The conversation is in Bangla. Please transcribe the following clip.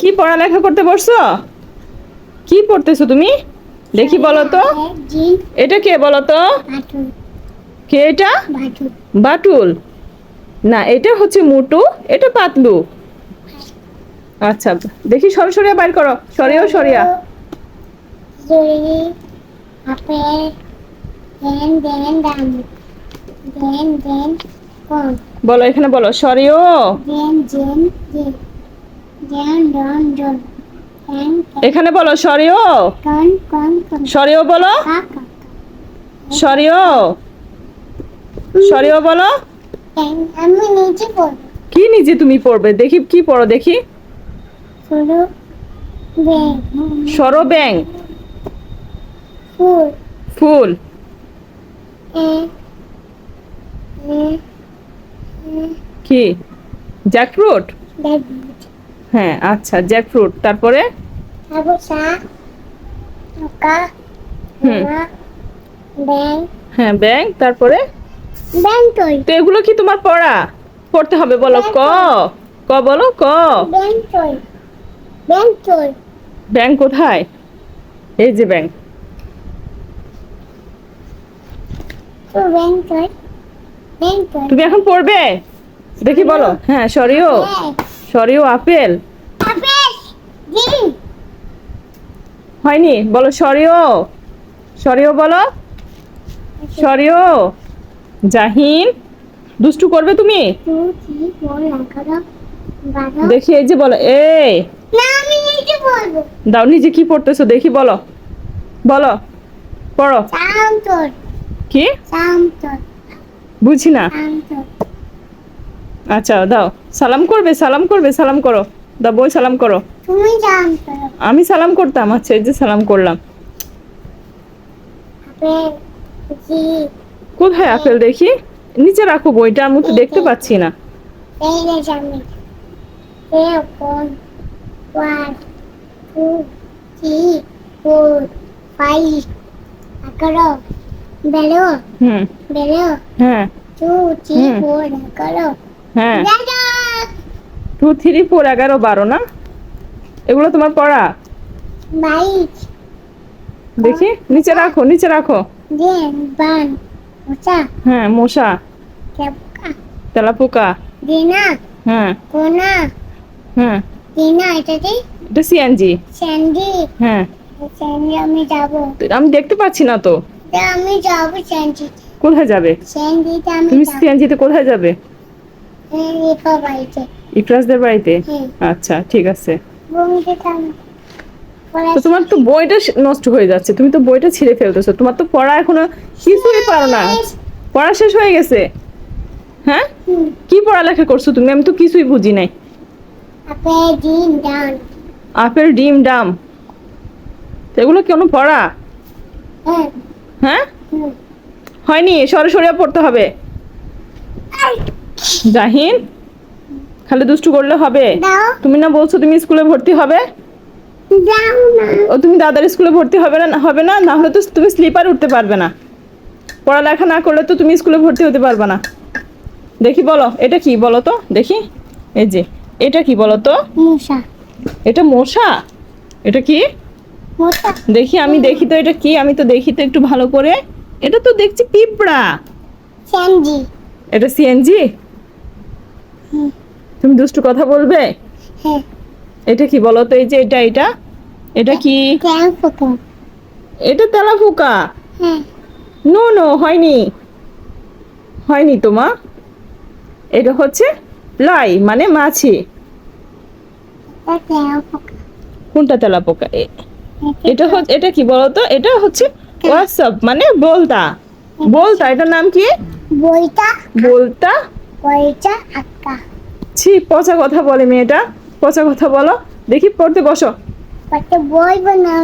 কি পড়ালেখা করতে বসছো কি পড়তেছো তুমি দেখি বলো তো এটা কে বলো তো কে এটা বাটুল না এটা হচ্ছে মুটু এটা পাতলু আচ্ছা দেখি সর সরিয়া বাইর করো সরিয়া সরিয়া বলো এখানে বলো সরিও এখানে বলো সরিও। সরিও বলো। সরিও। সরিও বলো। আমি নিচে পড়ব। কি নিজে তুমি পড়বে? দেখি কি পড়ো দেখি। সরো ব্যাং ফুল। ফুল। কি? জ্যাকফ্রুট? হ্যাঁ আচ্ছা জ্যাকফ্রুট তারপরে? হ্যাঁ ব্যাং তারপরে? তৈ তো এগুলো কি তোমার পড়া? পড়তে হবে বলো ক? ক বলো ক? ব্যাং কোথায়? এই যে ব্যাং তো ব্যাং তৈ ব্যাং তৈ তুমি এখন পড়বে? দেখি বলো। হ্যাঁ সরিও। সরিও আপেল? আপেল হয়নি বলো সরিও। সরিও বলো। সরিও। জাহিন দুষ্টু করবে তুমি? দেখি এই যে বলো এই। দাও নিজে কি পড়তেছো দেখি বলো। বলো পড়ো। কি? বুঝি না। আচ্ছা দাও। সালাম করবে সালাম করবে সালাম করো। দাও বই সালাম করো। তুমি সাম তোর আমি সালাম করতাম আচ্ছা এই যে সালাম করলাম। কোথায় আপেল দেখি? নিচে রাখো বইটা আমি তো দেখতে পাচ্ছি না। হুম। হ্যাঁ। হ্যাঁ। টু থ্রি ফোর এগারো বারো না? এগুলো তোমার পড়া? দেখি নিচে রাখো নিচে রাখো। হ্যাঁ মশা তেলাপোকা হ্যাঁ। হ্যাঁ। এটা সিএনজি হ্যাঁ। আমি যাব। আমি দেখতে পাচ্ছি না তো। আমি যাব কোথায় যাবে? আমি তুমি সিএনজিতে কোথায় যাবে? হ্যাঁ, বাড়িতে? হ্যাঁ। আচ্ছা ঠিক আছে। তো তোমার তো বইটা নষ্ট হয়ে যাচ্ছে তুমি তো বইটা ছিঁড়ে ফেলতেছো। তোমার তো পড়া এখনও কিছুই পারো না। পড়া শেষ হয়ে গেছে? হ্যাঁ? কি পড়ালেখা করছ তুমি? আমি তো কিছুই বুঝি নাই। আপেল ডিম ডাম এগুলো কেন পড়া? হ্যাঁ। হ্যাঁ? হয়নি সরে সরিয়া পড়তে হবে। জাহিন খালি দুষ্টু করলে হবে? তুমি না বলছো তুমি স্কুলে ভর্তি হবে? ও তুমি দাদার স্কুলে ভর্তি হবে না হবে না? না হলে তো তুমি স্লিপার উঠতে পারবে না। পড়ালেখা না করলে তো তুমি স্কুলে ভর্তি হতে পারবে না। দেখি বলো এটা কি বলো তো? দেখি। এই যে এটা কি বলো তো? মশা। এটা মশা? এটা কি? দেখি আমি দেখি তো এটা কি? আমি তো দেখি তো একটু ভালো করে। এটা তো দেখছি পিঁপড়া। এটা সিএনজি। তুমি দুষ্টু কথা বলবে? হ্যাঁ। এটা কি বলো তো এই যে এটা এটা? এটা কি? এটা তেলাপোকা? হ্যাঁ। নো নো হয়নি। হয়নি তো মা। এটা হচ্ছে লাই মানে মাছি। কোনটা তেলাপোকা? এ- এটা হচ্ছে এটা কি বলো তো? এটা হচ্ছে হোয়াটসঅ্যাপ মানে বলতা। বলতা এটার নাম কি? বইটা বলতা বইটা আঁকা ছি পচা কথা বলে মেয়েটা। পচা কথা বলো। দেখি পড়তে বসো। একটা বই বানাও